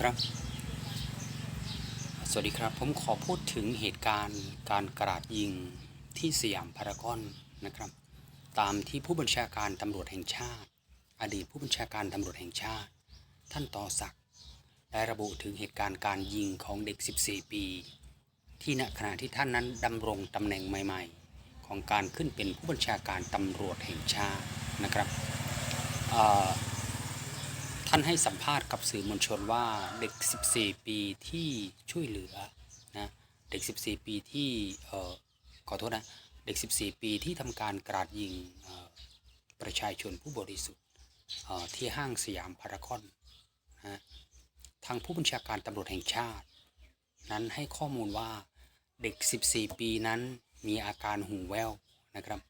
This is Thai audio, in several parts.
ครับสวัสดีครับ ผมขอพูดถึงเหตุการณ์การกราดยิงที่สยามพารากอนนะครับ ตามที่ผู้บัญชาการตำรวจแห่งชาติ อดีตผู้บัญชาการตำรวจแห่งชาติ ท่านต่อศักดิ์ได้ระบุถึงเหตุการณ์การยิงของเด็ก 14 ปี ที่ณขณะที่ท่านนั้นดำรงตำแหน่งใหม่ ๆ ของการขึ้นเป็นผู้บัญชาการตำรวจแห่งชาตินะครับ ท่านให้สัมภาษณ์กับสื่อมวลชนว่าเด็ก 14 ปีที่ช่วยเหลือนะเด็ก 14 ปีที่เอ่อขอโทษนะเด็ก 14 ปีที่ทำการกราดยิงประชาชนผู้บริสุทธิ์ที่ห้างสยามพารากอนนะทางผู้บัญชาการตำรวจแห่งชาติ นั้นให้ข้อมูลว่าเด็ก 14 ปีนั้นมีอาการหูแว่วนะครับ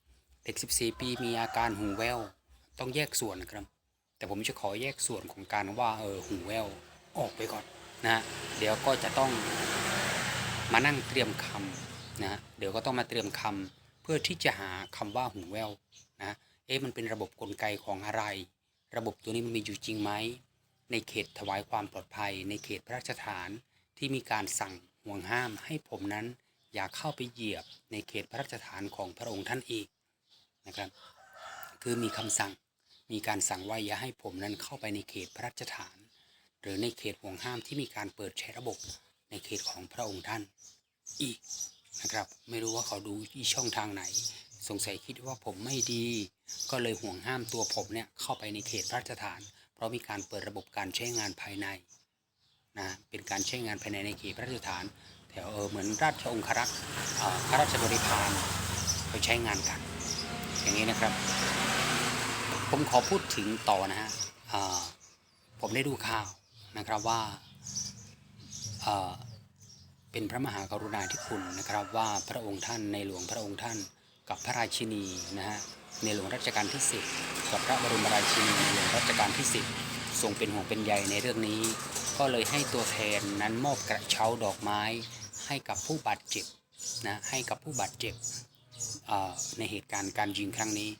เด็ก 14 ปีมีอาการหูแว่วต้องแยกส่วนนะครับ แต่ผมจะขอแยกส่วนของการว่าเออหูแววออกไปก่อนนะฮะเดี๋ยวก็จะต้องมานั่งเตรียมคำนะเดี๋ยวก็ต้องมาเตรียมคำเพื่อที่จะหาคำว่าหูแววนะเอ๊ะมันเป็นระบบกลไกของอะไร ระบบตัวนี้มันมีอยู่จริงไหมในเขตถวายความปลอดภัย ในเขตพระราชฐานที่มีการสั่งห่วงห้ามให้ผมนั้นอย่าเข้าไปเหยียบในเขตพระราชฐานของพระองค์ท่านอีกนะครับ คือมีคำสั่ง มีการสั่งว่าอย่าให้ผมนั้นเข้าไปในเขตพระราชฐาน หรือในเขตห่วงห้ามที่มีการเปิดใช้ระบบในเขตของพระองค์ท่าน อีกนะครับ ไม่รู้ว่าเขาดูที่ช่องทางไหน สงสัยคิดว่าผมไม่ดี ก็เลยห่วงห้ามตัวผมเนี่ยเข้าไปในเขตพระราชฐาน เพราะมีการเปิดระบบการใช้งานภายในนะเป็นการใช้งานภายในในเขตพระราชฐานแถวเออเหมือนราชองครักษ์ข้าราชบริพารเขาใช้งานกัน อย่างนี้นะครับ ผมขอพูดถึงต่อนะฮะผมได้ดูข่าวนะครับว่าเป็นพระมหากรุณาธิคุณนะครับว่าพระองค์ท่านในหลวงพระองค์ท่าน กับพระราชินีนะฮะในหลวงรัชกาลที่ 10 กับพระบรมราชินีในหลวงรัชกาลที่ 10 ทรงเป็นห่วงเป็นใยในเรื่องนี้ ก็เลยให้ตัวแทนนั้นมอบกระเช้าดอกไม้ ให้กับผู้บาดเจ็บนะให้กับผู้บาดเจ็บในเหตุการณ์การยิงครั้งนี้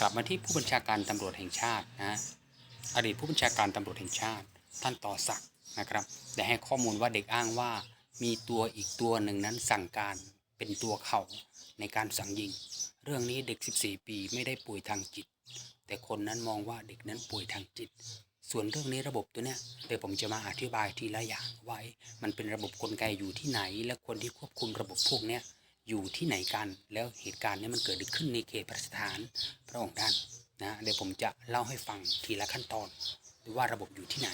กลับมาที่ผู้บัญชาการตำรวจแห่งชาตินะฮะอดีตผู้บัญชาการตำรวจแห่งชาติ ท่านต่อศักดิ์นะครับได้ให้ข้อมูลว่าเด็กอ้างว่ามีตัวอีกตัวหนึ่งนั้นสั่งการเป็นตัวเขาในการสั่งยิง เรื่องนี้เด็ก 14 ปีไม่ได้ป่วยทางจิต แต่คนนั้นมองว่าเด็กนั้นป่วยทางจิต ส่วนเรื่องนี้ระบบตัวเนี้ยเดี๋ยวผมจะมาอธิบายทีละอย่างไว้ มันเป็นระบบกลไกอยู่ที่ไหน และคนที่ควบคุมระบบพวกเนี้ย อยู่ที่ไหนกัน แล้วเหตุการณ์นี้มันเกิดขึ้นในเขตพระราชฐานพระองค์ท่านนะเดี๋ยวผมจะเล่าให้ฟังทีละขั้นตอนหรือว่าระบบอยู่ที่ไหน